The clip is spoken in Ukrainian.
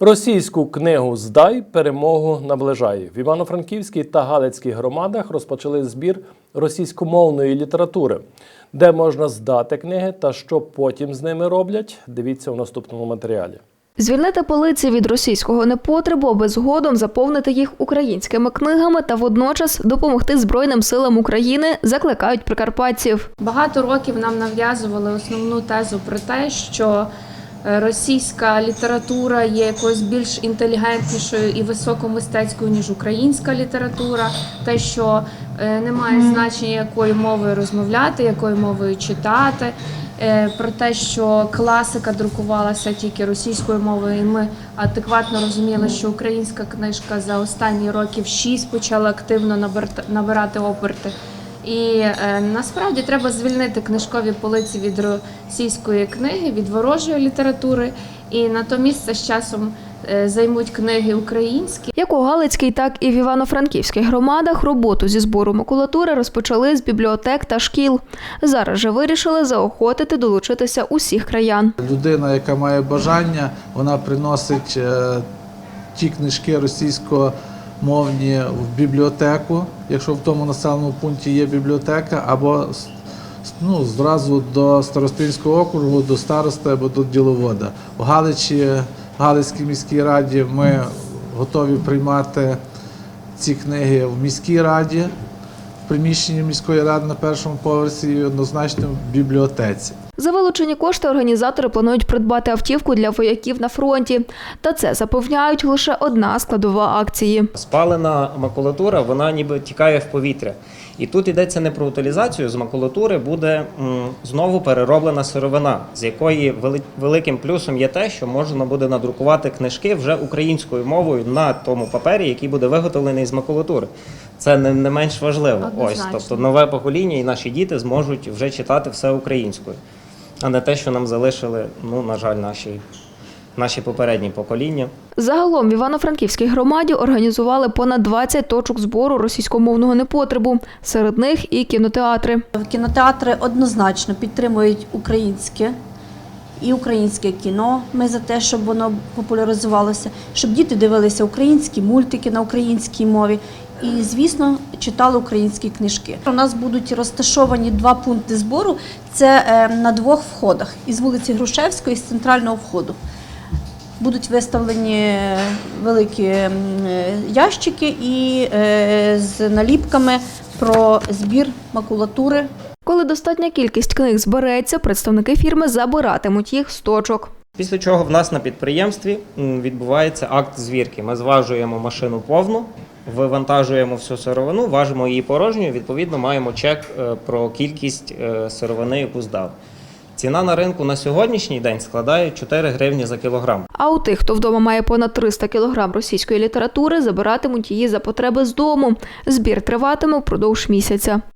Російську книгу Здай перемогу наближає. В Івано-Франківській та Галицькій громадах розпочали збір російськомовної літератури, де можна здати книги та що потім з ними роблять. Дивіться у наступному матеріалі. Звільнити полиці від російського непотребу, аби згодом заповнити їх українськими книгами та водночас допомогти Збройним силам України закликають прикарпатців. Багато років нам нав'язували основну тезу про те, що російська література є якоюсь більш інтелігентнішою і високомистецькою, ніж українська література, те, що е, немає значення, якою мовою розмовляти, якою мовою читати. е, Про те, що класика друкувалася тільки російською мовою, і ми адекватно розуміли, що українська книжка за останні років шість почала активно набирати оберти. І е, насправді треба звільнити книжкові полиці від російської книги, від ворожої літератури, і натомість це з часом е, займуть книги українські. Як у Галицькій, так і в Івано-Франківській громадах роботу зі збору макулатури розпочали з бібліотек та шкіл. Зараз же вирішили заохотити долучитися усіх краян. Людина, яка має бажання, вона приносить е, ті книжки російськомовні в бібліотеку, якщо в тому населеному пункті є бібліотека, або ну, зразу до Старостинського округу, до старости або до діловода. У Галичі, в Галицькій міській раді ми готові приймати ці книги в міській раді, в приміщенні міської ради на першому поверсі і однозначно в бібліотеці. За вилучені кошти організатори планують придбати автівку для вояків на фронті. Та це запевняють лише одна складова акції. Спалена макулатура, вона ніби тікає в повітря. І тут йдеться не про утилізацію, з макулатури буде м, знову перероблена сировина, з якої великим плюсом є те, що можна буде надрукувати книжки вже українською мовою на тому папері, який буде виготовлений з макулатури. Це не, не менш важливо. Ось, тобто нове покоління і наші діти зможуть вже читати все українською, а не те, що нам залишили, ну, на жаль, наші, наші попередні покоління. Загалом в Івано-Франківській громаді організували понад 20 точок збору російськомовного непотребу. Серед них і кінотеатри. Кінотеатри однозначно підтримують українське і українське кіно. Ми за те, щоб воно популяризувалося, щоб діти дивилися українські мультики на українській мові. І, звісно, читали українські книжки. У нас будуть розташовані два пункти збору. Це е, на двох входах із вулиці Грушевської, з центрального входу. Будуть виставлені великі е, ящики і е, з наліпками про збір макулатури Коли достатня кількість книг збереться, представники фірми забиратимуть їх з точок. Після чого в нас на підприємстві відбувається акт звірки. Ми зважуємо машину повну, вивантажуємо всю сировину, важимо її порожньою. Відповідно, маємо чек е, про кількість е, сировини, яку здав. Ціна на ринку на сьогоднішній день складає 4 гривні за кілограм. А у тих, хто вдома має понад 300 кілограм російської літератури, забиратимуть її за потреби з дому. Збір триватиме впродовж місяця.